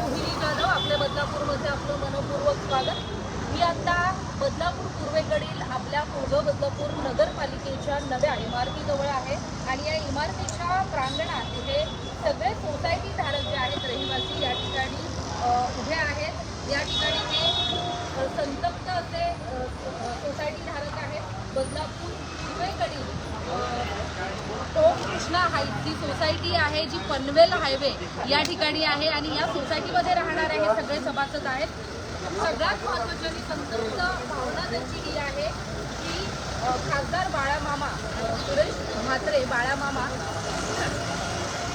मोहिनी जाधव आपल्या बदलापूरमध्ये आपलं मनपूर्वक स्वागत. मी आता बदलापूर पूर्वेकडील आपल्या पूर्व बदलापूर नगरपालिकेच्या नव्या इमारतीजवळ आहे. आणि या इमारतीच्या प्रांगणात हे सगळे सोसायटी धारक जे आहेत रहिवासी या ठिकाणी उभे आहेत. या ठिकाणी हे संतप्त असे सोसायटी धारक आहेत बदलापूर पूर्वेकडील अ, कृष्णा हाईट जी सोसायटी आहे जी पनवेल हायवे या ठिकाणी आहे आणि या सोसायटीमध्ये राहणारे हे सगळे सभासद आहेत. सगळ्यात महत्त्वाची आणि संतप्त भावना त्यांची ही आहे की खासदार बाळामामा सुरेश म्हात्रे बाळामामा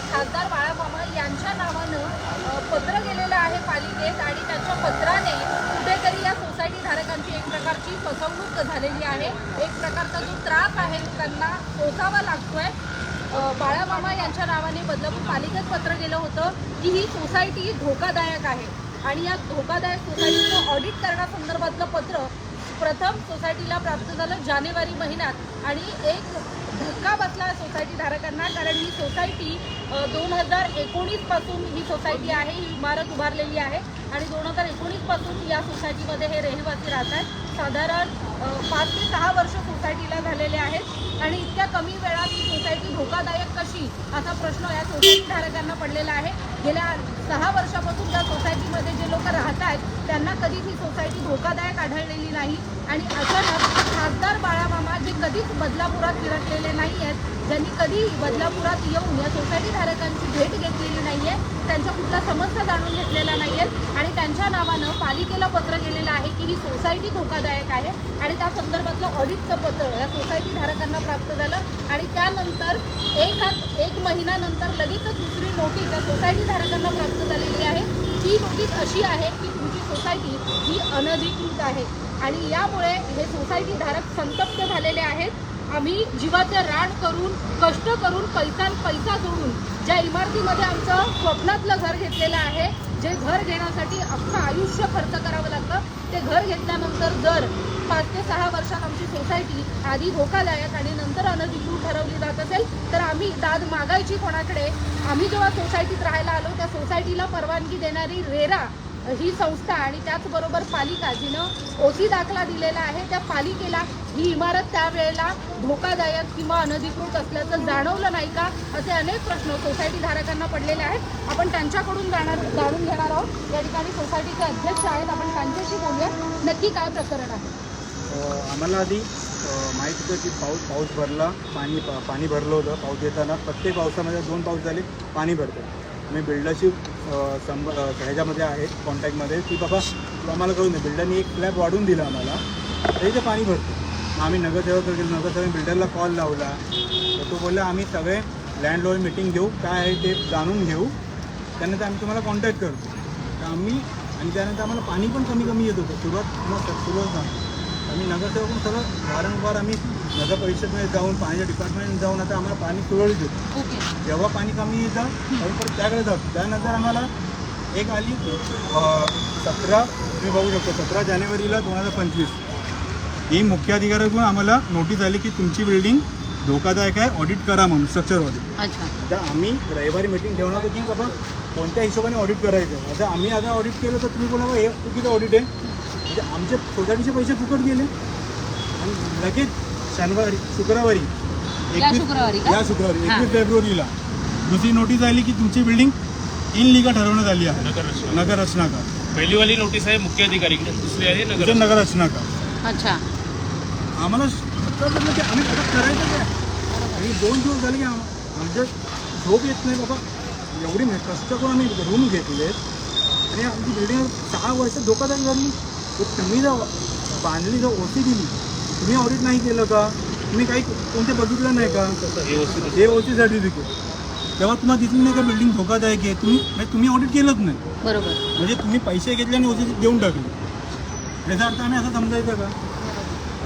खासदार बाळामामा यांच्या नावानं पत्र गेलेलं आहे पालिकेत आणि त्याच्या पत्राने कुठेतरी या धारकांची एक प्रकारची फसवणूक झालेली आहे. एक प्रकारचा जो त्रास आहे त्यांना पोचावा लागतोय. अ, बाळामामा यांच्या नावाने बदलापूर पालिकेत पत्र गेलं होतं की ही सोसायटी धोकादायक आहे. आणि या धोकादायक सोसायटीचं ऑडिट करण्यासंदर्भातलं पत्र प्रथम सोसायटीला प्राप्त झालं जानेवारी महिन्यात. आणि एक धक्का बसला सोसायटी धारकांना कारण ही सोसायटी दोन हजार एकोणीसपासून ही सोसायटी आहे ही इमारत उभारलेली आहे. आणि दोन हजार एकोणीसपासून या सोसायटीमध्ये हे रहिवासी राहत आहेत साधारण पाच ते सहा वर्ष सोसायटीला झालेले आहेत आणि इतक्या कमी वेळात ही सोसायटी धोकादायक कशी? असा प्रश्न या सोसायटी धारकांना पडलेला आहे. गेल्या सहा वर्षापासून त्या सोसायटीमध्ये जे लोक राहत आहेत त्यांना कधीच ही सोसायटी धोकादायक आढळलेली नाही. आणि अचानक खासदार बाळामामा जे कधीच बदलापुरात फिरकलेले नाही आहेत ज्यांनी कधी बदलापुरात येऊन या सोसायटी धारकांची भेट घेतलेली नाही आहे त्यांच्या कुठल्या समस्या जाणून घेतलेल्या नाही आहेत आणि त्यांच्या नावानं पालिकेला पत्र गेलेलं आहे की ही सोसायटी धोकादायक आहे. आणि त्या संदर्भातलं ऑडिटचं पत्र या सोसायटी धारकांना प्राप्त झालं. आणि त्यानंतर एक हात एक महिन्यानंतर लगेचच दुसरी नोटीस या सोसायटी धारकांना प्राप्त झालेली आहे. ती नोटीस अशी आहे की तुमची सोसायटी ही अनधिकृत आहे. आणि यामुळे हे सोसायटी धारक संतप्त झालेले आहेत. आम्ही जीवाचं रान करून कष्ट करून पैसा पैसा जोडून ज्या इमारतीमध्ये आमचं स्वप्नातलं घर घेतलेलं आहे जे घर घेण्यासाठी अख्खं आयुष्य खर्च करावं लागतं ते घर घेतल्यानंतर जर पाच ते सहा वर्षात आमची सोसायटी आधी धोकादायक आणि नंतर अनधिकृत ठरवली जात असेल तर आम्ही दाद मागायची कोणाकडे? आम्ही जेव्हा सोसायटीत राहायला आलो त्या सोसायटीला परवानगी देणारी रेरा ही संस्था आणि त्याचबरोबर पालिका जिनं ओसी दाखला दिलेला आहे त्या पालिकेला ही इमारत त्यावेळेला धोकादायक किंवा अनधिकृत असल्याचं जाणवलं नाही का? असे अनेक प्रश्न सोसायटी धारकांना पडलेले आहेत. आपण त्यांच्याकडून जाणार जाणून घेणार आहोत. या ठिकाणी सोसायटीचे अध्यक्ष आहेत. आपण त्यांच्याशी बोलूया नक्की काय प्रकरण आहे? आम्हाला आधी अ, माहीत होतं की पाऊस पाऊस भरला पाणी पा- पाणी भरलं होतं. पाऊस येताना प्रत्येक पावसामध्ये दोन पाऊस झाले पाणी भरतं. आम्ही बिल्डरशी संब ह्याच्यामध्ये आहेत कॉन्टॅक्टमध्ये. की बाबा तू आम्हाला करून दे बिल्डरनी एक स्लॅब वाढून दिला आम्हाला. तरी ते पाणी भरतं. मग आम्ही नगरसेवक गेलो नगरसेवक बिल्डरला कॉल लावला. तर तो बोलला आम्ही सगळे लँडलॉर्ड मिटिंग घेऊ. काय आहे ते जाणून घेऊ. त्यानंतर आम्ही तुम्हाला कॉन्टॅक्ट करतो. तर आम्ही आणि त्यानंतर आम्हाला पाणी पण कमी कमी येत होतं. सुरुवात मग सुरुवात झाली. आम्ही नगरसेवक सगळं वारंवार आम्ही नगर परिषदमध्ये जाऊन पाण्याच्या डिपार्टमेंट जाऊन आता आम्हाला पाणी सुरळीत ओके. जेव्हा पाणी कमी येतं आम्ही परत त्याकडे जातो त्यानंतर आम्हाला एक आली सतरा तुम्ही बघू शकतो सतरा जानेवारीला दोन हजार पंचवीस. ही मुख्याधिकाऱ्याकडून आम्हाला नोटीस आली की तुमची बिल्डिंग धोकादायक आहे ऑडिट करा म्हणून स्ट्रक्चर ऑडिट अच्छा. आता आम्ही रविवारी मीटिंग ठेवणार होतो की बाबा कोणत्या हिशोबाने ऑडिट करायचं? आता आम्ही आता ऑडिट केलं तर तुम्ही बोला हे चुकीचं ऑडिट आहे. म्हणजे आमचे सोसायटीचे पैसे फुकट गेले. आणि लगेच शनिवारी शुक्रवारी या 21 शुक्रवारी का? या शुक्रवारी हां. एकवीस फेब्रुवारीला दुसरी नोटीस आली की तुमची बिल्डिंग इन लिगा ठरवण्यात आली आहे. नगर रचना. नगर रचनाकार पहिली वाली नोटीस आहे मुख्य अधिकारी दुसरी आहे नगर नगर रचनाकार अच्छा. आम्हाला म्हटलं की आम्ही आता करायचं काय आणि दोन दिवस झाले की आम आमच्या झोप येत नाही बाबा. एवढी मे- कष्ट करून आम्ही रूम घेतले आणि आमची बिल्डिंग सहा वर्ष धोकादायक झाली. तर तुम्ही जर बांधली जर ओसी दिली तुम्ही ऑडिट नाही केलं का? तुम्ही काही कोणते बघितलं नाही का? हे ओसी सर्टिफिकेट तेव्हा तुम्हाला दिसलं नाही का बिल्डिंग धोकादायक आहे? तुम्ही म्हणजे तुम्ही ऑडिट केलंच नाही. बरोबर. म्हणजे तुम्ही पैसे घेतले आणि ओसी देऊन टाकले. याचा अर्थ आम्ही असं समजायचं का?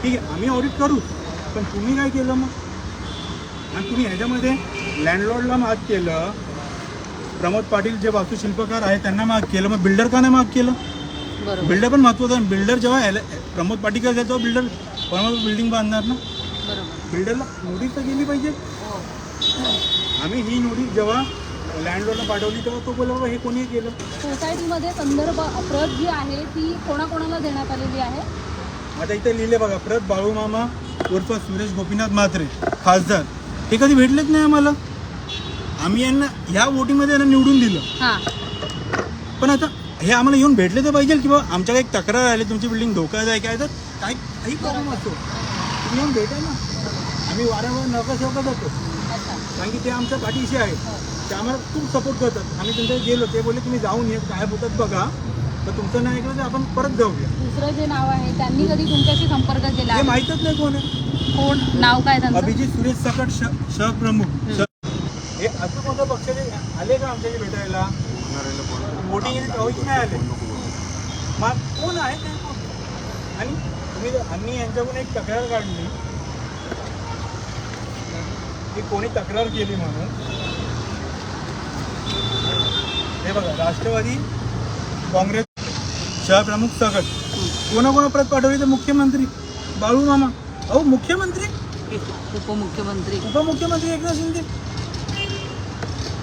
ठीक आहे आम्ही ऑडिट करू पण तुम्ही काय केलं मग? आणि तुम्ही ह्याच्यामध्ये लँडलॉर्डला माग केलं. प्रमोद पाटील जे वास्तुशिल्पकार आहेत त्यांना माग केलं. मग बिल्डर का नाही माग केलं? बिल्डर पण महत्वाचं आहे. बिल्डर जेव्हा प्रमोद पाटील असेल तेव्हा बिल्डर प्रमोद बिल्डिंग बांधणार ना? बिल्डरला नोटीस तर गेली पाहिजे. आम्ही ही नोटीस जेव्हा लँडलॉर्डला पाठवली तेव्हा तो बोला हे कोणी केलं? सोसायटीमध्ये संदर्भ प्रत जी आहे ती कोणाकोणाला देण्यात आलेली आहे? आता इथे लिहिले बघा प्रत बाळूमामा उर्फ सुरेश गोपीनाथ म्हात्रे खासदार. ते कधी भेटलेच नाही आम्हाला? आम्ही यांना ह्या वोटिंगमध्ये यांना निवडून दिलं. हां. पण आता हे आम्हाला येऊन भेटले तर पाहिजे की बाबा आमच्याकडे एक तक्रार आली तुमची बिल्डिंग धोकादायक आहे तर काही काही प्रॉब्लेम असतो तुम्ही येऊन भेटा ना. आम्ही वारंवार नका शोका जातो. कारण की ते आमच्या पाठीशी आहे. ते आम्हाला खूप सपोर्ट करतात. आम्ही त्यांच्याकडे गेलो ते बोलले तुम्ही जाऊन ये काय होतात बघा. तर तुमचं नाही ऐकलं तर आपण परत जाऊया. दुसरं जे नाव आहे त्यांनी कधी तुमच्याशी संपर्क केला? हे आहे? माहीतच नाही कोण आहे. कोण? नाव काय त्यांचं? अभिजित सुरेश सकट श सहप्रमुख श- हे असं कोणत्या पक्षाचे आले का आमच्याशी भेटायला? वोटिंग काहीच नाही आले मग कोण आहे ते कोण? आणि तुम्ही आम्ही यांच्याकडून एक तक्रार काढली. की कोणी तक्रार केली म्हणून. हे बघा राष्ट्रवादी काँग्रेस शहप्रमुख सकट कोणाकोणा प्रत पाठवली तर मुख्यमंत्री? बाळू मामा अहो मुख्यमंत्री? उपमुख्यमंत्री. उपमुख्यमंत्री एकनाथ शिंदे.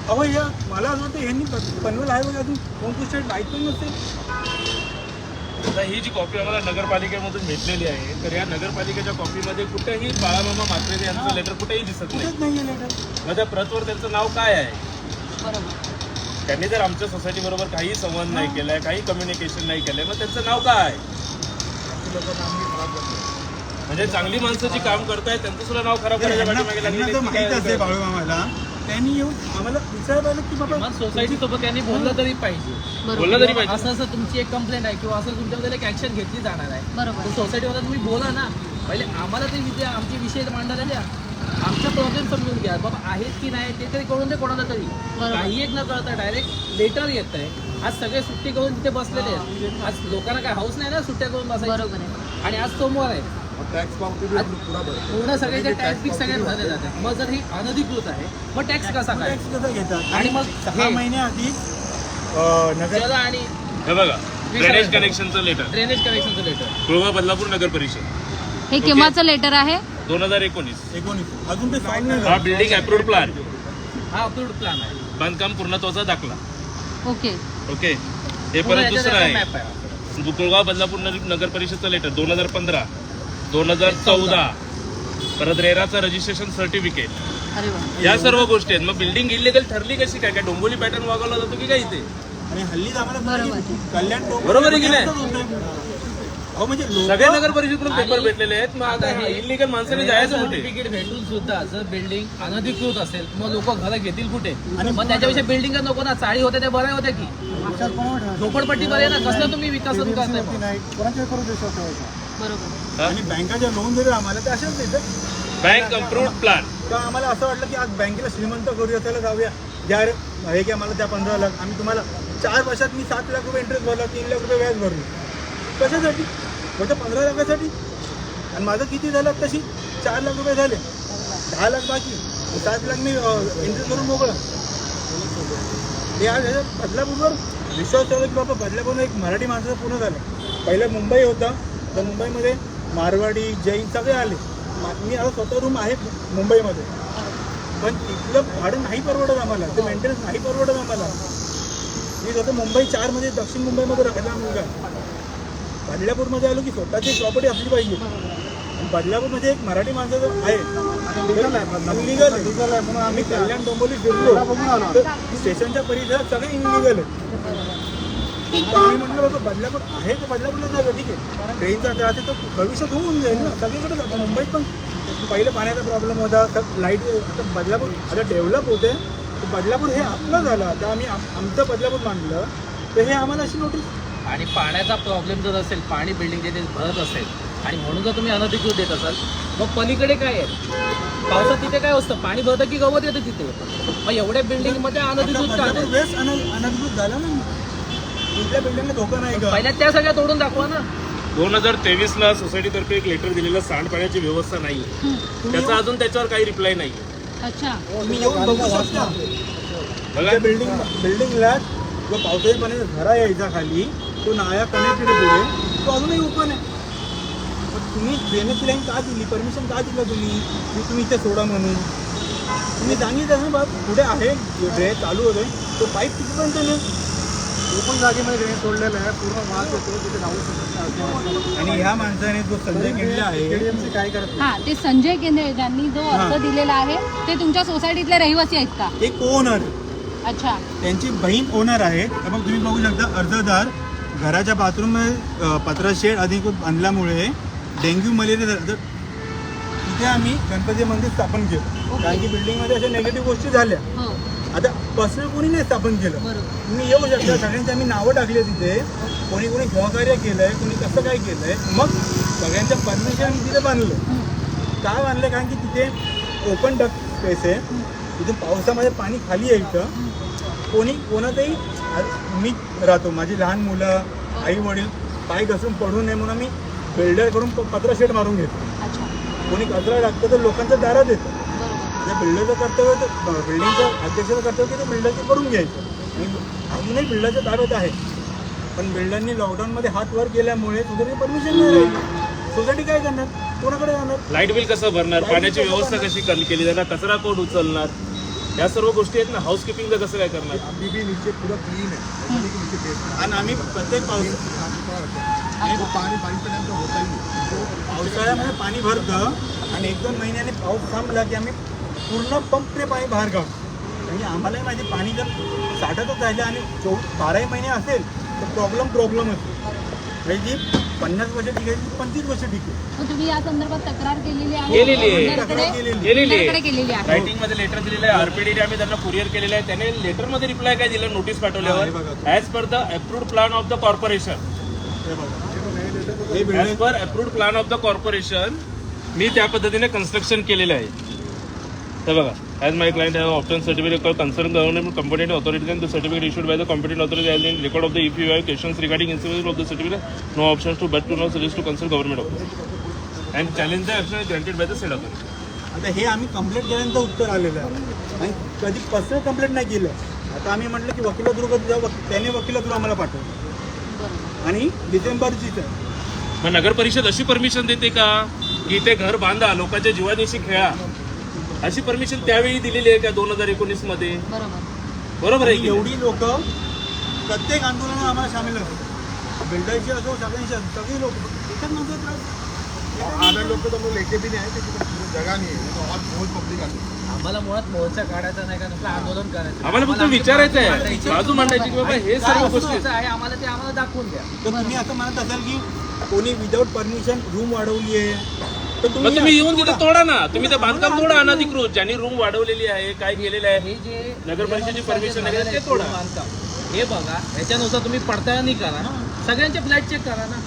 अहो या मला असं वाटतं यांनी पनवेल आहे बघा अजून कोणती स्टेट माहीत पण नसते आता ही जी कॉपी आम्हाला नगरपालिकेमधून भेटलेली आहे तर या नगरपालिकेच्या कॉपीमध्ये कुठेही बाळामामा म्हात्रे यांचं लेटर कुठेही दिसत नाही. लेटर मग त्या प्रतवर त्यांचं नाव काय आहे? बरोबर. त्यांनी जर आमच्या सोसायटी बरोबर काही संवाद नाही केलाय काही कम्युनिकेशन नाही केलंय मग त्यांचं नाव काय? म्हणजे चांगली माणसं जी काम करतायत त्यांचं सुद्धा नाव खराब ती माहीत काय असेल बाळू मामाला त्यांनी येऊन आम्हाला विचारायला की बाबा सोसायटी सोबत त्यांनी बोललं तरी पाहिजे. बोललं तरी पाहिजे. असं असं तुमची एक कंप्लेंट आहे किंवा असं तुमच्याबद्दल एक ऍक्शन घेतली जाणार आहे. बरोबर. सोसायटीमध्ये तुम्ही बोला ना. पहिले आम्हाला ते विद्या आमचे विषय मांडायला द्या. आमचा प्रॉब्लेम समजून घ्या. बाबा आहेत की नाही ते तरी कळून दे कोणाला तरी. काही एक न कळता डायरेक्ट लेटर येत आहे. आज सगळे सुट्टी करून तिथे बसलेले आहेत. आज लोकांना काय हाऊस नाही ना सुट्ट्या करून आहे. आणि आज सोमवार आहे. आज पूर्ण सगळे टॅक्स बिक्स सगळे भरले जातात. मग जर ही अनधिकृत आहे मग टॅक्स कसा काय? टॅक्स कसं घेतात? आणि मग सहा हे- नगर आणि हे बघा ड्रेनेज कनेक्शनचं लेटर ड्रेनेज कनेक्शनचं लेटर कुळवा बदलापूर नगर परिषद. हे केव्हाचं लेटर आहे? दोन हजार एकोणीस. एकोणीस. अजून ते सॉल्व नाही हा झालं. बिल्डिंग अप्रूव्ड प्लॅन हा अप्रूव्ड प्लॅन आहे. बांधकाम पूर्णत्वाचा दाखला. ओके ओके हे परत दुसरं आहे. कुळगाव बदलापूर नगर नगर परिषदचं लेटर दोन हजार पंधरा. दोन हजार चौदा. परत रेराचं रजिस्ट्रेशन सर्टिफिकेट अरे वा. या सर्व गोष्टी आहेत. मग बिल्डिंग इलिगल ठरली कशी काय? काय डोंबोली पॅटर्न वागवला जातो की काय इथे? आणि हल्ली आम्हाला बरोबर. कल्याण टोक- बरोबर आहे की नाही? अहो म्हणजे लोकं- सगळे नगर परिषदेकडून पेपर भेटलेले आहेत. मग आता हे- इलिगल माणसाने जायचं कुठे? सर्टिफिकेट भेटून सुद्धा जर बिल्डिंग अनधिकृत असेल मग लोक घरं घेतील कुठे? मग त्याच्यापेक्षा बिल्डिंग नको ना. चाळी होते ते बऱ्या होत्या की? झोपडपट्टी बरे ना? कसलं तुम्ही विकास करताय मग? बरोबर. आणि बँकाच्या लोन जरी आम्हाला ते अशाच देतात. बँक अप्रूव्ड प्लॅन तर आम्हाला असं वाटलं की आज बँकेला श्रीमंत करूया त्याला जाऊया. ज्या रे- हे की आम्हाला त्या पंधरा लाख. आम्ही तुम्हाला चार वर्षात मी सात लाख रुपये इंटरेस्ट भरला तीन लाख रुपये व्याज भरलो. कशासाठी? फक्त पंधरा लाखासाठी. आणि माझं किती झालं तशी चार लाख रुपये झाले. दहा लाख बाकी. सात लाख मी इंटरेस्ट भरून मोकळा. ते आज बदलापूरवर विश्वास ठेवला की बाबा बदलापूर एक मराठी माणसाचं पूर्ण झालं. पहिलं मुंबई होता. तर मुंबईमध्ये मारवाडी जैन सगळे आले. मी आता स्वतः रूम आहे मुंबईमध्ये. पण तिथलं भाडं नाही परवडत आम्हाला. ते मेंटेनन्स नाही परवडत आम्हाला. मी स्वतः मुंबई चारमध्ये दक्षिण मुंबईमध्ये राहिला मुलगा. बदलापूरमध्ये आलो की स्वतःची प्रॉपर्टी असली पाहिजे. बदलापूरमध्ये एक मराठी माणसाचं आहे. इलिगल आहे. म्हणून आम्ही कल्याण डोंबोली फिरलो. स्टेशनच्या परिसरात सगळे इनलिगल आहे. तर म्हटलं बाबा बदलापूर आहे तर बदलापूरला जाऊया ठीक आहे. ट्रेनचा त्रास आहे तो भविष्यात होऊन जाईल ना. सगळीकडे जातो मुंबईत पण. पहिलं पाण्याचा प्रॉब्लेम होता तर लाइट आता बदलापूर आता डेव्हलप होते. तर बदलापूर हे आपलं झालं. आता आम्ही आम- आमचं बदलापूर तर हे आम्हाला अशी नोटीस आणि पाण्याचा प्रॉब्लेम जर असेल पाणी बिल्डिंग जिथे भरत असेल आणि म्हणून जर तुम्ही अनधिकृत देत असाल मग पलीकडे काय आहे? पावसात तिथे काय असतं? पाणी भरतं की गवत येतं तिथे? मग एवढ्या बिल्डिंगमध्ये अनधिकृत अनधिकृत झालं ना. इथल्या बिल्डिंगला धोका नाही का? पहिल्या त्या सगळ्या तोडून दाखवा ना. दोन हजार तेवीस ला सोसायटीतर्फे एक लेटर दिलेलं सांडपाण्याची व्यवस्था नाही त्याचा अजून त्याच्यावर काही रिप्लाय नाही अच्छा. तुम्ही येऊन बघू शकता. बिल्डिंग बिल्डिंगला जो पाण्याचा झरा यायचा खाली तो नाळ्या कनेक्टेड पुढे तो अजूनही ओपन आहे. तुम्ही ड्रेनेजची लाईन का दिली? परमिशन का दिलं? तुम्ही की तुम्ही इथे सोडा म्हणून? तुम्ही सांगितलं ना बा पुढे आहे ड्रेन चालू होते तो पाईप तिथपर्यंत नेऊ ओपन जागेमध्ये ड्रेन सोडलेलं आहे पूर्ण माल येतो तिथे जाऊ शकत आणि ह्या माणसाने जो संजय केलेला आहे काय करत. हा ते संजय केंद्रे ज्यांनी जो अर्ज. दिलेला आहे ते तुमच्या सोसायटीतले रहिवासी आहेत का? एक ओनर अच्छा. त्यांची बहीण ओनर आहे. तर मग तुम्ही बघू शकता अर्जदार घराच्या बाथरूम पत्रा शेड अधिक बांधल्यामुळे डेंग्यू मलेरिया झाला. तर तिथे आम्ही गणपती मंदिर स्थापन केलं. कारण की बिल्डिंगमध्ये अशा नेगेटिव्ह गोष्टी झाल्या. हो. पर्सनल कोणी नाही स्थापन केलं. तुम्ही येऊ शकता. सगळ्यांची आम्ही नावं टाकली तिथे. कोणी कोणी सहकार्य केलंय कोणी कसं काय केलंय. मग सगळ्यांच्या परमिशन तिथे बांधलं. काय बांधलं? कारण की तिथे ओपन डक स्पेस आहे. तिथून पावसामध्ये पाणी खाली यायचं कोणी कोणाचंही मी राहतो. माझी लहान मुलं आई वडील पाय घसरून पडू नये म्हणून मी बिल्डरकडून पत्रा शेड मारून घेतो. कोणी कचरा टाकतं तर लोकांच्या दारात येतं. जे बिल्डरचं कर्तव्य तर बिल्डिंगचं अध्यक्षाचं कर्तव्य की ते बिल्डरचं करून घ्यायचं? आणि अजूनही बिल्डरच्या ताब्यात आहे. पण बिल्डरनी लॉकडाऊनमध्ये हात वर केल्यामुळे सोसायटी परमिशन नाही राहिली. सोसायटी काय करणार? कोणाकडे जाणार? लाइट बिल कसं भरणार? पाण्याची व्यवस्था? कशी केली जाणार? कचरा कोण उचलणार? या सर्व गोष्टी आहेत ना. हाऊसकीपिंगचं कसं काय करणार? अभी भी नीचे पूरा क्लीन है बेस आणि आम्ही प्रत्येक पाऊस आणि पाणी होता ही पावसाळ्यामध्ये पाणी भरतं आणि एक दोन महिन्याने पाऊस थांबला की आम्ही पूर्ण पंपने पाणी बाहेर काढतो म्हणजे आम्हालाही माहिती पाणी जर साठतच राहिलं आणि चौ बाराही महिने असेल तर प्रॉब्लेम प्रॉब्लेम असेल म्हणजे जी पन्नास वर्ष टिकेल ती पंचवीस वर्ष टिकेल मग तुम्ही या संदर्भात तक्रार केलेली आहे? केलेली आहे. मंडळाकडे- केलेली. केलेली मंडळाकडे आहे केलेली आहे. रायटिंगमध्ये लेटर दिलेलं आहे आरपीडी आम्ही त्यांना कुरिअर केलेलं आहे. त्याने लेटरमध्ये रिप्लाय काय दिलं? नोटीस हा, हे पाठवल्यावर बघा. As per the approved plan of the corporation हे बघा. हे as building per approved plan of the corporation मी त्या पद्धतीने कन्स्ट्रक्शन केलेलं आहे. हे बघा as my client have option certificate concern government company authority and the certificate issued by the competent authority as in record of the if you have questions regarding incident of the certificate no option to but to no suggest to consult government office and challenge the action granted by the said authority आता हे आम्ही complaint केल्यानंतर उत्तर आलेलं आहे. आणि कधी personal complaint नाही केलं. आता आम्ही म्हटलं की वकिला थ्रू कधी वक त्याने वकिला थ्रू आम्हाला पाठवलं. आणि डिसेंबरचीच आहे मग नगर परिषद अशी परमिशन देते का? की ते घर बांधा लोकांच्या जीवानिशी खेळा. अशी परमिशन त्यावेळी दिलेली आहे का दोन हजार एकोणीसमध्ये? बरोबर. बरोबर आहे आणि की नाही? एवढी लोक प्रत्येक आंदोलनात आम्हाला सामील होते बिल्डरची असो सगळ्यांची असो सगळी लोक एकच त्रास भी नाही नाही तो बहुत पब्लिक आम्हाला मुळात मोर्चा काढायचा नाही का नुसतं आंदोलन करायचं. आम्हाला फक्त आमची विचारायचं आहे. मांडायची. बाजू मांडायची की बाबा हे काय सर्व गोष्टी. आहे आम्हाला ते आम्हाला दाखवून द्या. तर तुम्ही असं म्हणत असाल की कोणी विदाऊट परमिशन रूम वाढवली आहे? मग तुम्ही येऊन तिथे तोडा. ना. तुम्ही ते बांधकाम तोडा अनधिकृत. ज्यांनी रूम वाढवलेली आहे काय केलेलं आहे हे जे नगर परिषदेची permission आहे, ते तोडा. बांधकाम. हे बघा ह्याच्यानुसार तुम्ही पडताळणी करा सगळ्यांचे फ्लॅट चेक करा ना.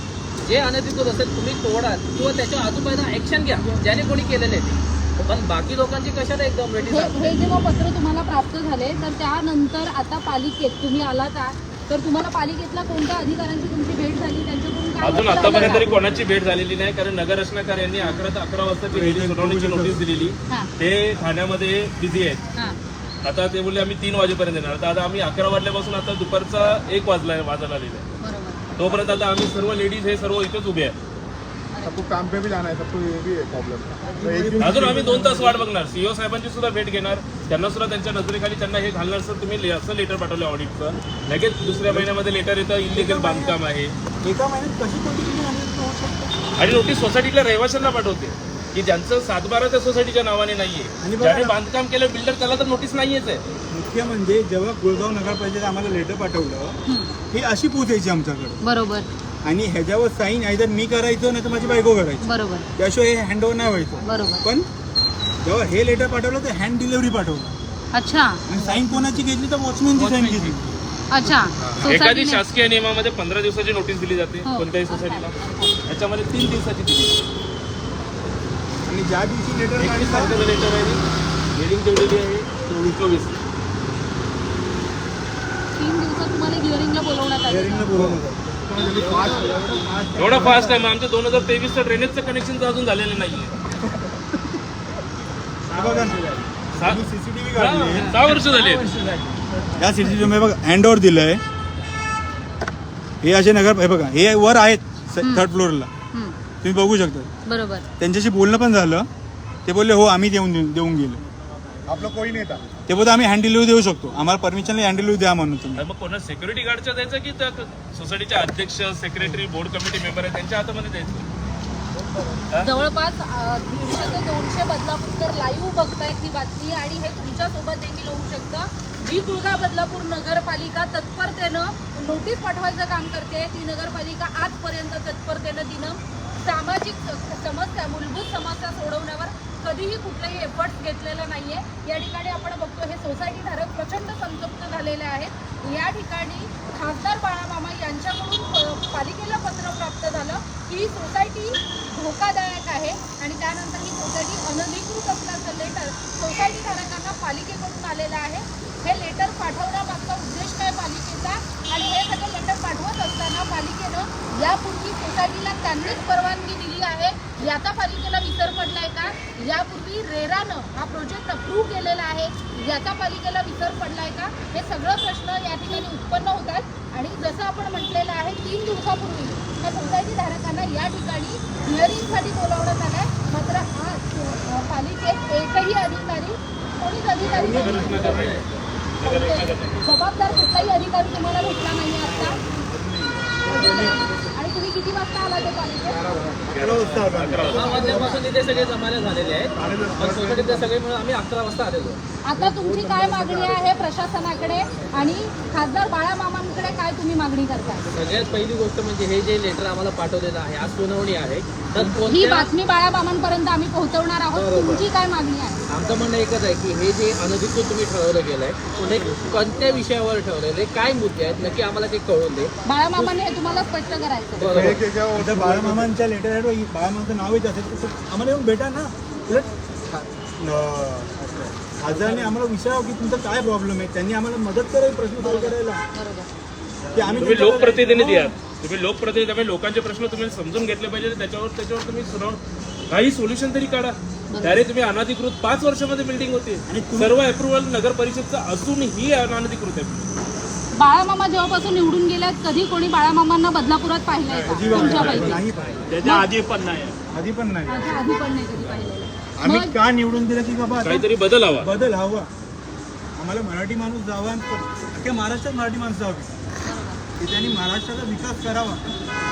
जे अनधिकृत असेल तुम्ही तोडा. किंवा त्याच्या आजूबाजूला ऍक्शन घ्या. ज्याने कोणी केलेले ते. पण बाकी लोकांची कशाला एकदम रेडी हे हे जेव्हा पत्र तुम्हाला प्राप्त झाले तर त्यानंतर आता पालिकेत तुम्ही आलात आ- तर तुम्हाला पालिकेतल्या कोणत्या अधिकाऱ्यांची तुमची भेट झाली? त्यांच्याकडून काय अजून आलं आतापर्यंत का? तरी कोणाची भेट झालेली नाही कारण नगर रचनाकार यांनी अकरा ते अकरा वाजता ती वेगळी सुनावणीची नोटीस दिलेली हा. ते ठाण्यामध्ये बिझी आहेत. हा. आता ते बोलले आम्ही तीन वाजेपर्यंत येणार. आता आता आम्ही अकरा वाजल्यापासून आता दुपारचा एक वाजला वाजायला आलेला आहे. बरोबर. तोपर्यंत आता आम्ही सर्व लेडीज हे सर्व इथेच उभे आहेत. सबको काम पे भी जाना है सबको ये भी है प्रॉब्लम अजून आम्ही दोन तास वाट बघणार. सीओ साहेबांची सुद्धा भेट घेणार. त्यांना सुद्धा त्यांच्या नजरेखाली त्यांना हे घालणार सर तुम्ही ले- असं लेटर पाठवलं ऑडिटचं लगेच दुसऱ्या महिन्यामध्ये लेटर येतं इलिगल बांधकाम आहे. एका महिन्यात कशी कोणती? आणि नोटीस सोसायटीतल्या रहिवाशांना पाठवते. की ज्यांचं सातबारा त्या सोसायटीच्या नावाने नाहीये. ज्याने बांधकाम केलं बिल्डर त्याला तर नोटीस नाहीयेच आहे. मुख्य म्हणजे जेव्हा गुळगाव नगरपालिकेने आम्हाला लेटर पाठवलं ही. अशी पोचायची आमच्याकडे बरोबर. आणि ह्याच्यावर साईन आयदर मी करायचो नाही तर माझी बायको करायची. बरोबर. त्याशिवाय हे हँडओव्हर नाही व्हायचं. बरोबर. पण जेव्हा हे लेटर पाठवलं तर हँड डिलिव्हरी पाठवलं. अच्छा. आणि साईन कोणाची घेतली तर वॉचमॅनची साईन घेतली. अच्छा. एखादी सोसायटीने शासकीय नियमामध्ये पंधरा दिवसाची नोटीस दिली जाते हो. कोणत्याही सोसायटीला याच्यामध्ये तीन दिवसाची दिली. आणि ज्या दिवशी लेटर एकवीस काढलं तारखेचं लेटर आहे हेडिंग ठेवलेली आहे चोवीस चोवीस. तीन दिवसात तुम्हाला हिअरिंगला बोलवण्यात आलं hearing ला बोलवलं होतं. एवढा फास्ट आहे मग आमचं दोन हजार तेवीसचं ड्रेनेजचं कनेक्शन अजून झालेलं नाहीये. हे बघा ना. सहा आम्ही सीसीटीव्ही सहा- वर्ष झाली. या सीसीटीव्ही बघा हँडओव्हर दिलंय. हे असे नगर हे बघा हे वर आहेत थर्ड फ्लोअरला हं, तुम्ही बघू शकता. बरोबर. त्यांच्याशी बोलणं पण झालं. ते बोलले हो आम्ही देऊन देऊन देऊन गेलो. आपलं कोई नाही था ते बोलतो आम्ही हँड डिलिव्हरी देऊ शकतो. आम्हाला परमिशन हँड डिलिव्हरी द्या म्हणून तुम्ही. तर मग कोणा सिक्युरिटी गार्डच्या द्यायचं की त्या सोसायटीचे अध्यक्ष सेक्रेटरी बोर्ड कमिटी मेंबर आहे त्यांच्या हातामध्ये द्यायचं? जवळपास अ, दीडशे ते दोनशे बदलापूरकर लाईव्ह बघतायत ही बातमी आणि हे तुमच्यासोबत देखील होऊ शकतं. जी दुर्गा बदलापूर नगरपालिका तत्परतेनं नोटीस पाठवायचं काम करते ती नगरपालिका आजपर्यंत तत्परतेनं तिनं सामाजिक समस्या मूलभूत समस्या सोडवण्यावर कधीही कुठलाही एफर्ट्स घेतलेला आहे या ठिकाणी आपण बघतो हे सोसायटीधारक प्रचंड संतप्त झालेले आहेत. या ठिकाणी खासदार बाळामामा यांच्याकडून प- पालिकेला पत्र प्राप्त झालं की ही सोसायटी धोकादायक आहे आणि त्यानंतर ही सोसायटी अनधिकृत असल्याचं लेटर सोसायटीधारकांना पालिकेकडून आलेलं आहे. हे लेटर पाठवण्यामागचा उद्देश काय पालिकेचा? आणि हे सगळं लेटर पाठवत असताना पालिकेनं यापूर्वी सोसायटीला त्यांनीच परवानगी दिली याचा पालिकेला विसर पडलाय का? यापूर्वी रेरानं हा प्रोजेक्ट अप्रूव्ह केलेला आहे. याचा पालिकेला विसर पडलाय का? हे सगळं प्रश्न या ठिकाणी उत्पन्न होतात. आणि जसं आपण म्हटलेलं आहे तीन दिवसापूर्वी त्या सोसायटी धारकांना या ठिकाणी हिअरिंगसाठी बोलावण्यात आलंय. मात्र आज पालिकेत एकही अधिकारी कोणीच अधिकारी जबाबदार कुठलाही अधिकारी तुम्हाला भेटला नाही आता? तुम्ही किती वाजता आला ते पालिकेत दहा वाजल्यापासून इथे सगळे जमायला झालेले आहेत. पण सोसायटीतले सगळे मिळून आम्ही अकरा वाजता आलेलो. आता तुमची काय मागणी आहे प्रशासनाकडे? आणि खासदार बाळामामांकडे काय तुम्ही मागणी करताय? सगळ्यात पहिली गोष्ट म्हणजे हे जे लेटर आम्हाला पाठवलेलं आहे आज सुनावणी आहे. तर ही कोणत्या बातमी बाळामामांपर्यंत आम्ही पोहोचवणार आहोत. बरोबर. तुमची काय मागणी आहे? आमचं म्हणणं एकच आहे की हे जे अनधिकृत तुम्ही ठरवलं गेलंय ते कोणत्या विषयावर ठरवलेले काय मुद्दे आहेत नक्की आम्हाला ते कळून दे. बाळामामाने हे तुम्हाला स्पष्ट करायचं आहे. बरोबर. इथं बाळामामांच्या लेटर आहे बाळामामाचं नाव येत असेल आम्हाला येऊन भेटा ना. खासदारांनी आम्हाला विचारावं की तुमचा काय प्रॉब्लेम आहे? त्यांनी आम्हाला मदत करावी प्रश्न सॉल्व्ह करायला. बरोबर की आम्ही लोकप्रतिनिधी हो. आहात. तुम्ही लोकप्रतिनिधी त्यामुळे लोकांचे प्रश्न तुम्ही समजून घेतले पाहिजे. त्याच्यावर त्याच्यावर तुम्ही सुनाव काही सोल्युशन तरी काढा. डायरेक्ट तुम्ही अनधिकृत पाच वर्षामध्ये बिल्डिंग होती. सर्व अप्रुव्हल नगर परिषदचं असूनही अनधिकृत आहे. बाळामामा जेव्हापासून निवडून गेल्यात कधी कोणी बाळामामांना बदलापुरात पाहिलंय का? तुमच्यापैकी त्याच्या आधी पण नाही. आधी पण नाही. माझ्या आधी पण नाही कधी पाहिलेलं. आम्ही मग- का निवडून दिलं की बाबा आता काहीतरी बदल हवा. बदल हवा. आम्हाला मराठी माणूस जावा आणि अख्ख्या महाराष्ट्रात मराठी माणसं हवी की त्यांनी महाराष्ट्राचा विकास करावा.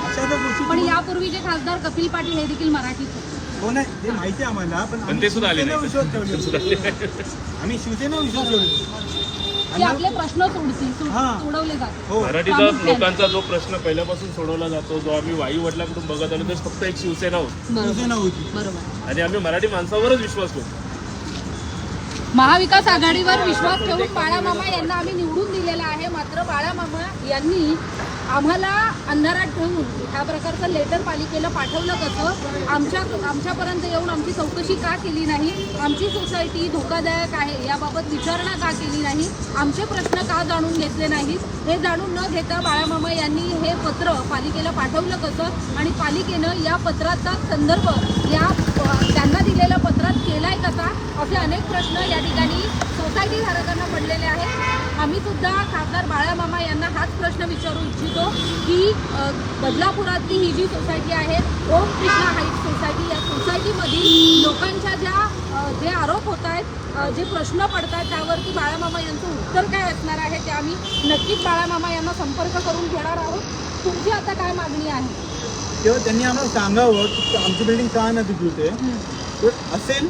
अशा जर गोष्टी पण यापूर्वीचे खासदार कपिल पाटील हे देखील मराठीच होते. हो नाही ते माहिती आहे आम्हाला पण पण आम्ही ते सुद्धा आले नाही. विश्वास नाही. आम्ही शिवसेना विश्वास ठेवलेला. ते आपले प्रश्न सोडतील सो- हा. सोडवले हो. मराठीचा प्रामुख्याने. लोकांचा जो प्रश्न पहिल्यापासून सोडवला जातो जो आम्ही वाई वडिलांकडून बघत आलो तर फक्त एक शिवसेना होती. बरोबर. शिवसेना होती. बरोबर. आणि आम्ही मराठी माणसावरच विश्वास ठेवतो. महाविकास आघाडीवर विश्वास ठेवून बाळामामा यांना आम्ही निवडून दिलेला आहे. मात्र बाळामामा यांनी आम्हाला अंधारात ठेवून ह्या प्रकारचं लेटर पालिकेला पाठवलं कसं? आमच्या आमच्यापर्यंत येऊन आमची चौकशी का केली नाही? आमची सोसायटी धोकादायक आहे याबाबत विचारणा का केली नाही? आमचे प्रश्न का जाणून घेतले नाहीत हे जाणून न घेता बाळामामा यांनी हे पत्र पालिकेला पाठवलं कसं? आणि पालिकेनं या पत्राचा संदर्भ या त्यांना दिलेला पत्रात केलाय कसा असे अनेक प्रश्न या ठिकाणी सोसायटी धारकांना पडलेले आहेत. आम्ही सुद्धा खासदार बाळामामा यांना हाच प्रश्न विचारू इच्छितो की बदलापुरातली ही जी सोसायटी आहे ओम कृष्णा हाईट सोसायटी या सोसायटीमधील लोकांच्या ज्या जे आरोप होत आहेत जे प्रश्न पडत आहेत त्यावरती बाळामामा यांचं उत्तर काय असणार आहे ते आम्ही नक्कीच बाळामामा यांना संपर्क करून घेणार आहोत. तुमची आता काय मागणी आहे? तेव्हा त्यांनी आम्हाला सांगावं की आमची बिल्डिंग का न तिथे असेल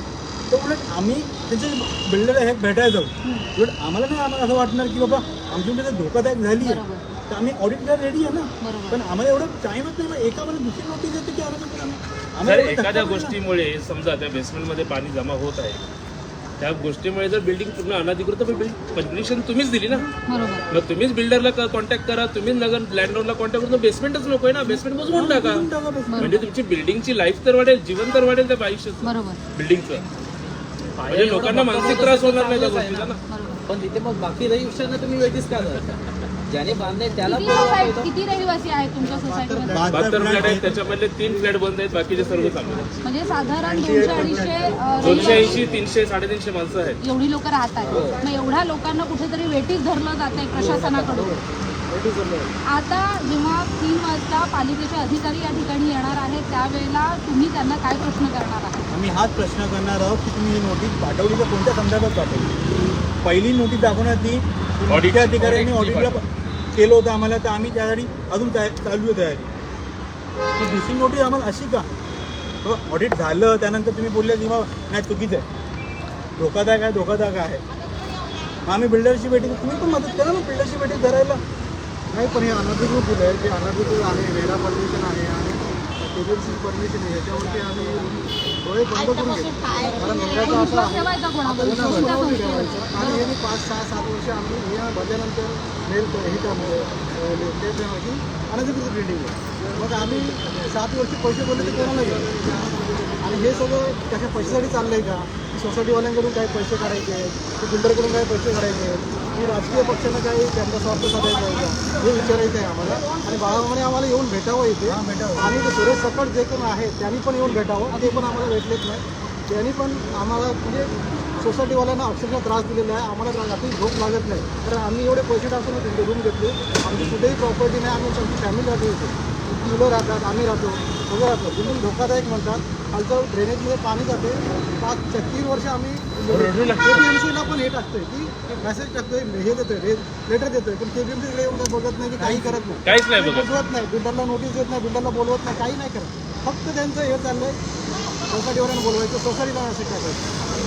तर उलट आम्ही त्यांचे बिल्डर आहे भेटायला जाऊ उलट आम्हाला नाही आम्हाला असं वाटणार की बाबा आमची बिल्डिंग धोकादायक झाली आहे. तर आम्ही ऑडिट करायला रेडी आहे ना. पण आम्हाला एवढं टाईमच नाही मग एका मला दुसरी नोटीस येते की आम्हाला एखाद्या. गोष्टीमुळे समजा त्या बेसमेंटमध्ये पाणी जमा होत आहे त्या गोष्टीमुळे जर बिल्डिंग पूर्ण अनधिकृत परमिशन तुम्हीच दिली ना. बरोबर. मग तुम्हीच बिल्डरला कॉन्टॅक्ट करा तुम्हीच नगर लँडलॉर्डला कॉन्टॅक्ट करून बेसमेंटच नको आहे ना बेसमेंट बुजवून टाका करून टाका बस. म्हणजे तुमची बिल्डिंगची लाईफ तर वाढेल जीवन तर वाढेल त्या बरोबर. बिल्डिंगचं म्हणजे लोकांना मानसिक त्रास होणार नाही त्या गोष्टीचा ना. पण तिथे मग बाकी रहिवाशांना तुम्ही वेगळीच का ज्याने बांधले त्याला किती रहिवासी आहेत तुमच्या सोसायटीमध्ये बहात्तर फ्लॅट आहेत त्याच्यामधले तीन फ्लॅट बंद आहेत बाकीचे सर्व चालू आहेत. म्हणजे साधारण दोनशे दोनशे ऐंशी तीनशे साडेतीनशे माणसं आहेत. एवढी लोक राहत आहेत. मग एवढ्या लोकांना कुठेतरी वेटीस धरलं जात आहे प्रशासनाकडून. आता जेव्हा तीन वाजता पालिकेचे अधिकारी या ठिकाणी येणार आहेत त्यावेळेला तुम्ही त्यांना काय प्रश्न करणार आहात? आम्ही हाच प्रश्न करणार आहोत की तुम्ही ही नोटीस पाठवली तर कोणत्या संदर्भात पाठवली? पहिली नोटीस दाखवण्यात ती मुख्य अधिकाऱ्यांनी ऑडिटला केलं होतं आम्हाला. तर आम्ही त्यासाठी अजून तया- चालू आहे तयारी. तर दुसरी नोटीस आम्हाला अशी का? ऑडिट झालं त्यानंतर तुम्ही बोलले की बा नाही चुकीचं आहे. धोकादायक आहे धोकादायक आहे. मग आम्ही बिल्डरची भेटी तुम्ही पण मदत करा ना बिल्डरची भेटी धरायला नाही पण हे अनधिकृत फुलं आहे. जे अनधिकृत आहे वेळा परमिशन आहे आणि परमिशन आहे. याच्यावरती आम्ही आणि हे पाच सहा सात वर्ष आम्ही हे भरल्यानंतर मेल हे त्यामुळे अनधिकृत बिल्डिंग आहे मग आम्ही सात वर्ष पैसे बोलले तर कोणाला घेऊ आणि हे सगळं त्याच्या पैशासाठी चाललं आहे का सोसायटीवाल्यांकडून काही पैसे काढायचे की बिल्डरकडून काही पैसे काढायचे की राजकीय पक्षांना काही त्यांचा स्वार्थ साधायचा आहे का हे विचारायचं आहे आम्हाला. आणि बाळामाने आम्हाला येऊन भेटावं इथे. आणि ते सुरेश सकट जे कोण आहे त्यांनी पण येऊन भेटावं. ते पण आम्हाला भेटलेच नाही. त्यांनी पण आम्हाला म्हणजे सोसायटीवाल्यांना अक्षरशः त्रास दिलेला आहे. आम्हाला रात्री झोप लागत नाही. कारण आम्ही एवढे पैसे टाकून त्यांची रूम घेतली. आमची कुठेही प्रॉपर्टी नाही. आम्ही आमची फॅमिली राहतो मुलं राहतात आम्ही राहतो सगळं राहतो. बिल्डिंग धोकादायक म्हणतात. खालचं ड्रेनेजमध्ये पाणी जाते. पाच ते तीन वर्ष आम्ही केबीएमसीला पण हे टाकतोय की मेसेज टाकतोय हे देतोय लेटर देतोय. पण केबीएमसी येऊन काही बघत नाही की काही करत नाही. काहीच नाही बघत. बोलवत नाही. बिल्डरला नोटीस देत नाही बिल्डरला बोलवत नाही काही नाही करत. फक्त त्यांचं हे चाललंय. सोसायटीवरून बोलवायचं सोसायटीला मेसेज टाकायचं.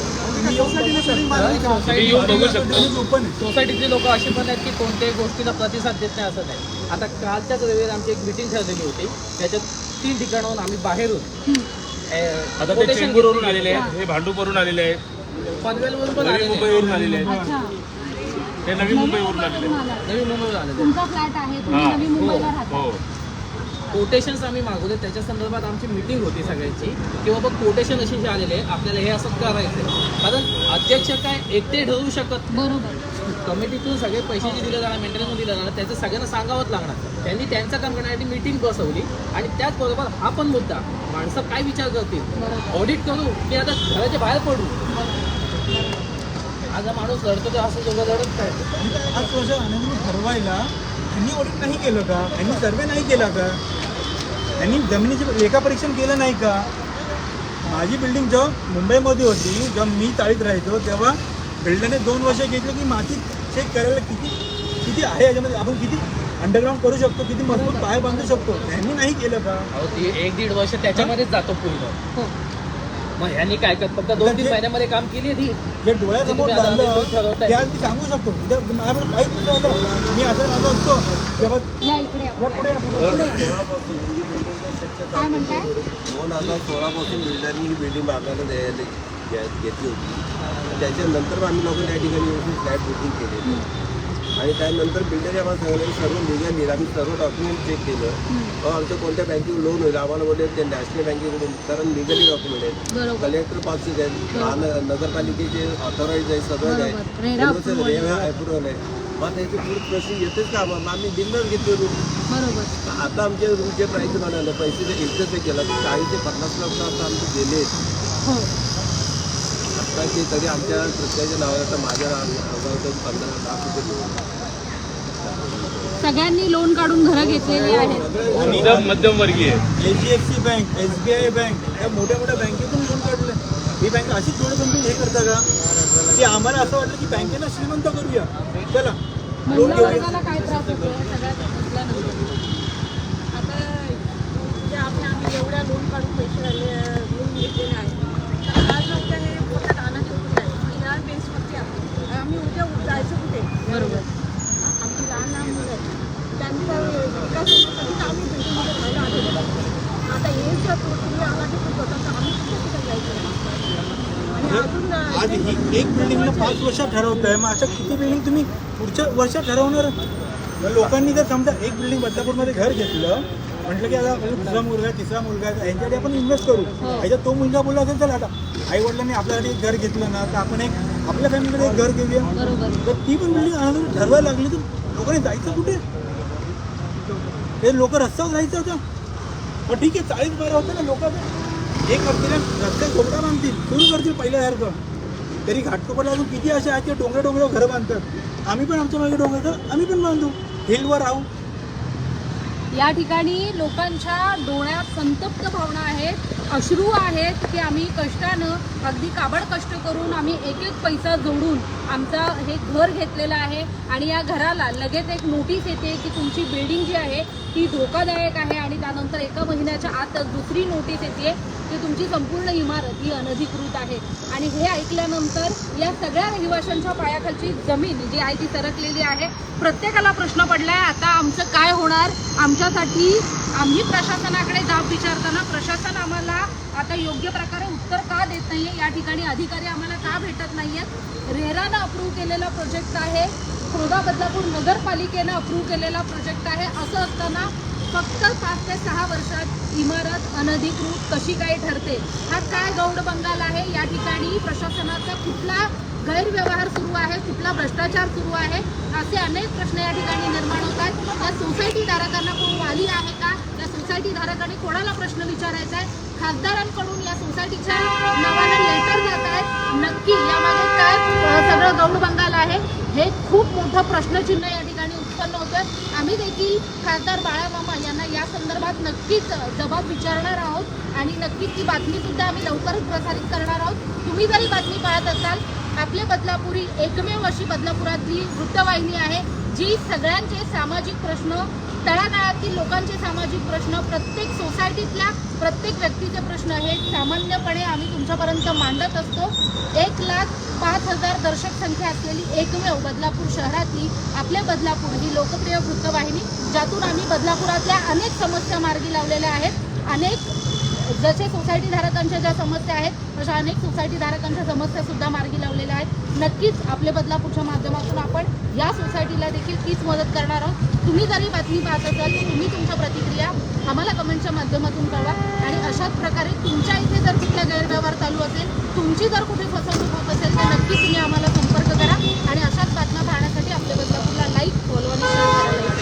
सोसायटीतले लोक असे पण आहेत की कोणत्याही गोष्टीला प्रतिसाद देत नाही असं नाही आता कालच्याच रविवारी आमची एक मिटिंग ठरलेली होती त्याच्यात तीन ठिकाणाहून आम्ही बाहेरून आता ते चेंबूरवरून. आलेले आहेत हे भांडूपवरून आलेले आहेत पनवेलवरून पण नवी. मुंबईवरून आलेले आहेत हे नवी मुंबईवरून आलेले आहेत. नवी मुंबईवरून आलेले आहेत. तुमचा फ्लॅट आहे तुम्ही हा. नवी मुंबईला हो राहता कोटेशन्स आम्ही मागवले त्याच्या संदर्भात आमची मिटिंग होती सगळ्यांची की बाबा कोटेशन असे जे आलेले आहे, आपल्याला हे असं करायचं. कारण अध्यक्ष काय एकटे ठरवू शकत बरोबर. कमिटीतून सगळे पैसे जे दिले जाणार मेंटेनन्स दिले जाणार त्याचं सगळ्यांना सांगावंच लागणार. त्यांनी त्यांचं काम करण्यासाठी मिटिंग बसवली आणि त्याचबरोबर हा पण मुद्दा माणसं काय विचार करतील? ऑडिट करू की आता घराच्या बाहेर पडू? आज माणूस लढतो तर असं दोघं लढत काय आनंदी ठरवायला यांनी ऑडिट नाही केलं का? यांनी सर्वे नाही केला का? यांनी जमिनीचे लेखापरीक्षण केलं नाही का? माझी बिल्डिंग जेव्हा मुंबईमध्ये होती जेव्हा मी चाळीत राहायचो तेव्हा बिल्डरने दोन वर्ष घेतलं की माती चेक करायला किती किती आहे याच्यामध्ये? आपण किती अंडरग्राऊंड करू शकतो किती मजबूत पाय बांधू शकतो? त्यांनी नाही केलं का? अहो ती एक दीड वर्ष त्याच्यामध्येच जातो पूर्ण. हो. मग ह्यांनी काय करत फक्त दोन तीन महिन्यामध्ये काम केली ती? जे डोळ्यासमोर तुम्ही आता झालं आधी ठरवताय. ते आज मी सांगू शकतो. उद्या माझ्याकडे काहीच मी असं राहतो असतो. तेव्हा दोन हजार सोळापासून बिल्डरनी ही बिल्डिंग बांधायला द्यायला घेतली होती. त्याच्यानंतर आम्ही लोक त्या ठिकाणी फ्लॅट बुकिंग केले आणि त्यानंतर बिल्डर आम्हाला सांगितलं की सर्व लिगल लिहिलं आम्ही सर्व डॉक्युमेंट चेक केलं. मग आमचं कोणत्या बँकेकडून लोन होईल? आम्हाला बोलले ते नॅशनल बँकेकडून कारण लिगली डॉक्युमेंट आहेत. कलेक्टर पासबुक आहेत. नगरपालिकेचे ऑथॉराईज आहे सगळं आहे. रेवा अप्रुव्हल आहे. मग पुढे प्रश्न येतेच का? आम्ही बिल्डर घेतो रूम बरोबर. आता आमचे रूमचे प्राईस म्हणाले पैसे एकच केलं चाळीस ते पन्नास लाख आता आमचे गेले. हो. आता की तरी आमच्या प्रत्येकाच्या आता माझ्या नावावर पंधरा लाख रुपये. सगळ्यांनी लोन काढून घरं घेतलेली आहेत. मध्यमवर्गीय H D F C bank S B I bank या मोठ्या मोठ्या बँकेतून लोन काढलं ही बँक अशी थोडं हे करता का? की आम्हाला असं वाटलं की बँकेला श्रीमंत करूया. चला. लोन महिला घेऊया वर्गाला काय त्रास होतो सगळ्यात म्हटल्यानंतर आता जे आम्ही आम्ही एवढ्या लोन काढून पैसे आले लोन घेतलेले आहे तर आज लोक हे फक्त दानाचे कुठे आहे आणि या बेसवरती आहे आम्ही उद्या जायचं कुठे? बरोबर. आमची लहान लहान मुलं आहेत. त्यांचा विकास होण्यासाठी तर आम्ही बिल्डिंगमध्ये राहायला आलेलो आहे. आता हे जर तो- तुम्ही आला की तर आम्ही कुठे कुठे जायचं? आज ही एक बिल्डिंगला पाच वर्षात ठरवताय. मग अशा किती बिल्डिंग तुम्ही पुढच्या वर्षात ठरवणार? लोकांनी जर समजा एक बिल्डिंग बदलापूरमध्ये घर घेतलं म्हटलं की आता दुसरा मुलगा आहे तिसरा मुलगा आहे ह्यांच्यासाठी आपण इन्व्हेस्ट करू. ह्याच्यात तो मुलगा बोलला असेल चला आता आई वडिलांनी आपल्यासाठी एक घर घेतलं ना तर आपण एक आपल्या फॅमिलीमध्ये एक घर घेऊया. तर ती पण बिल्डिंग आणायला ठरवायला लागली तर लोकांनी जायचं कुठे? ते लोक रस्त्यावर जायचं होतं मग ठीक आहे चाळीस बारा होतं ना लोक हे करतील रस्त्यात झोपडा बांधतील. सुरू करतील पहिल्यासारखं तरी घाटकोपरला अजून किती असे आहेत की डोंगर डोंगर घरं बांधतात. आम्ही पण आमच्या मागे डोंगर तर आम्ही पण बांधू. हिलवर राहू. या ठिकाणी लोकांच्या डोळ्यात संतप्त भावना आहेत अश्रू आहेत की आम्ही कष्टानं अगदी काबड कष्ट करून आम्ही एक एक पैसा जोडून आमचं हे घर घेतलेलं आहे आणि या घराला लगेच एक नोटीस येते की तुमची बिल्डिंग जी आहे ती धोकादायक आहे आणि त्यानंतर एका महिन्याच्या आतच दुसरी नोटीस येते. की तुमची संपूर्ण इमारत ही अनधिकृत आहे. आणि हे ऐकल्यानंतर या सगळ्या रहिवाशांच्या पायाखालची जमीन जी आहे ती सरकलेली आहे. प्रत्येकाला प्रश्न पडलाय आता आमचं काय होणार? आमच्यासाठी आम्ही प्रशासनाकडे जाब विचारताना प्रशासन आम्हाला आता योग्य प्रकारे उत्तर का देत नाहीये? या ठिकाणी अधिकारी आम्हाला का भेटत नाहीयेत? रेरानं अप्रूव्ह केलेला प्रोजेक्ट आहे. खोदा बदलापूर नगरपालिकेनं अप्रूव्ह केलेला प्रोजेक्ट आहे. असं असताना फक्त पाच ते सहा वर्षात इमारत अनधिकृत कशी काय ठरते? हा काय गौड बंगाल आहे? या ठिकाणी प्रशासनाचा कुठला गैरव्यवहार सुरू आहे? कुठला भ्रष्टाचार सुरू आहे? असे अनेक प्रश्न या ठिकाणी निर्माण होत आहेत. या सोसायटी धारकांना कोण वाली आहे का? या सोसायटी धारकाने कोणाला प्रश्न विचारायचा आहे? खासदारांकडून या सोसायटीच्या नावाने लेटर जात आहेत. नक्की यामागे काय सगळं गौड बंगाल आहे? हे खूप मोठं प्रश्नचिन्ह या उत्पन्न होतं. आम्ही देखील खासदार बाळामामा यांना या संदर्भात नक्कीच जबाब विचारणार आहोत आणि नक्कीच ती बातमीसुद्धा आम्ही लवकरच प्रसारित करणार आहोत. तुम्ही जरी बातमी पाहत असाल आपले बदलापुरी एकमेव अशी बदलापुरातली वृत्तवाहिनी आहे जी सगळ्यांचे सामाजिक प्रश्न तळागाळातील लोकांचे सामाजिक प्रश्न प्रत्येक सोसायटीतल्या प्रत्येक व्यक्तीचे प्रश्न हे सामान्यपणे आम्ही तुमच्यापर्यंत मांडत असतो. एक लाख पाच हजार दर्शक संख्या असलेली एकमेव बदलापूर शहरातली आपले बदलापूर ही लोकप्रिय वृत्तवाहिनी ज्यातून आम्ही बदलापुरातल्या अनेक समस्या मार्गी लावलेल्या आहेत. अनेक जसे सोसायटी धारकांच्या ज्या समस्या आहेत तशा अनेक सोसायटी धारकांच्या समस्या सुद्धा मार्गी लावलेल्या आहेत. नक्कीच आपले बदलापूरच्या माध्यमातून आपण या सोसायटीला देखील तीच मदत करणार आहोत. तुम्ही जरी बातमी पाहत असाल तर तुम्ही तुमच्या प्रतिक्रिया आम्हाला कमेंटच्या माध्यमातून कळवा. आणि अशाच प्रकारे तुमच्या इथे जर कुठला गैरव्यवहार चालू असेल तुमची जर कुठे फसवणूक होत असेल तर नक्कीच तुम्ही आम्हाला संपर्क करा. आणि अशाच बातम्या पाहण्यासाठी आपल्या बदलापूरला लाईक फॉलो आणि शेअर करायला